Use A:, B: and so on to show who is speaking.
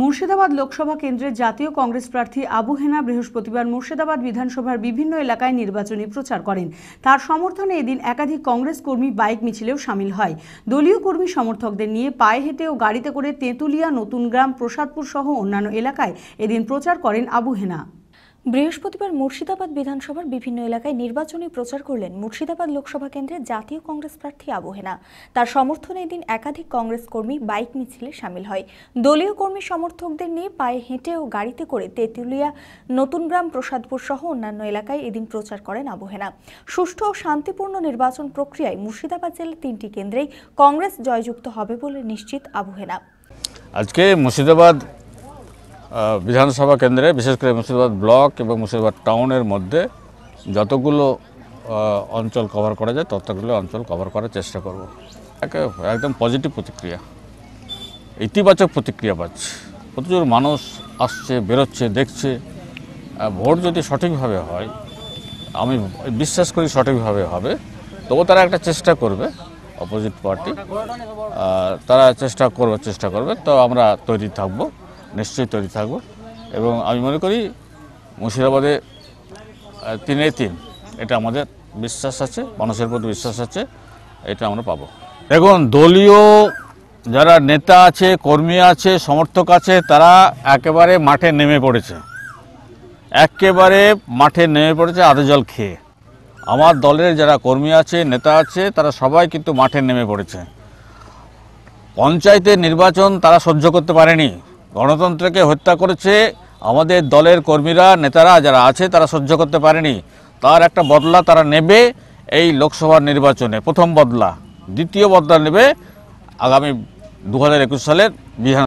A: Murshidabad Lok Sabha কেন্দ্রের জাতীয় কংগ্রেস প্রার্থী আবু হেনা বৃহস্পতিবার মুর্শিদাবাদ বিধানসভার বিভিন্ন এলাকায় নির্বাচনী প্রচার করেন। তার সমর্থনে এদিন একাধিক কংগ্রেস কর্মী বাইক মিছিলেও সামিল হয়। দলীয় কর্মী সমর্থকদের নিয়ে পায়ে হেঁটে ও গাড়িতে করে তেঁতুলিয়া নতুনগ্রাম প্রসাদপুর সহ অন্যান্য এলাকায় এদিন প্রচার করেন আবু হেনা।
B: বৃহস্পতিবার মুর্শিদাবাদ বিধানসভার বিভিন্ন এলাকায় নির্বাচনী প্রচার করলেন মুর্শিদাবাদ লোকসভা কেন্দ্রের জাতীয় কংগ্রেস প্রার্থী আবহেনা তার সমর্থনে এদিন একাধিক কংগ্রেস কর্মী বাইক মিছিলে সামিল হয়। দলীয় কর্মী সমর্থকদের নিয়ে পায়ে হেঁটে ও গাড়িতে করে তেঁতুলিয়া, নতুনগ্রাম, প্রসাদপুর সহ অন্যান্য এলাকায় এদিন প্রচার করেন আবহেনা সুষ্ঠু ও শান্তিপূর্ণ নির্বাচন প্রক্রিয়ায় মুর্শিদাবাদ জেলার তিনটি কেন্দ্রেই কংগ্রেস জয়যুক্ত হবে বলে নিশ্চিত আবহেনা
C: আজকে মুর্শিদাবাদ বিধানসভা কেন্দ্রে, বিশেষ করে মুর্শিদাবাদ ব্লক এবং মুর্শিদাবাদ টাউনের মধ্যে যতগুলো অঞ্চল কভার করা যায়, ততগুলো অঞ্চল কভার করার চেষ্টা করব। একে- একদম পজিটিভ প্রতিক্রিয়া। ইতিবাচক প্রতিক্রিয়া পাচ্ছে। প্রচুর মানুষ আসছে, বেরোচ্ছে, দেখছে। ভোট যদি সঠিকভাবে হয়, আমি বিশ্বাস করি সঠিকভাবে হবে, তবু তারা একটা চেষ্টা করবে অপোজিট পার্টি তারা চেষ্টা করবে চেষ্টা করবে, তো আমরা তৈরি থাকব। নিশ্চয়ই তৈরি থাকব। এবং আমি মনে করি মুর্শিদাবাদে তিনে তিন। এটা আমাদের বিশ্বাস আছে, মানুষের প্রতি বিশ্বাস আছে, এটা আমরা পাবো। দেখুন, দলীয় যারা নেতা আছে, কর্মী আছে, সমর্থক আছে, তারা একেবারে মাঠে নেমে পড়েছে। একেবারে মাঠে নেমে পড়েছে আদে জল খেয়ে। আমার দলের যারা কর্মী আছে, নেতা আছে, তারা সবাই কিন্তু মাঠে নেমে পড়েছে। পঞ্চায়েতের নির্বাচন তারা সহ্য করতে পারেনি। গণতন্ত্রকে হত্যা করেছে আমাদের দলের কর্মীরা, নেতারা যারা আছে তারা সহ্য করতে পারেনি। তার একটা বদলা তারা নেবে এই লোকসভা নির্বাচনে। প্রথম বদলা। দ্বিতীয় বদলা নেবে আগামী দু হাজার একুশ সালের বিধান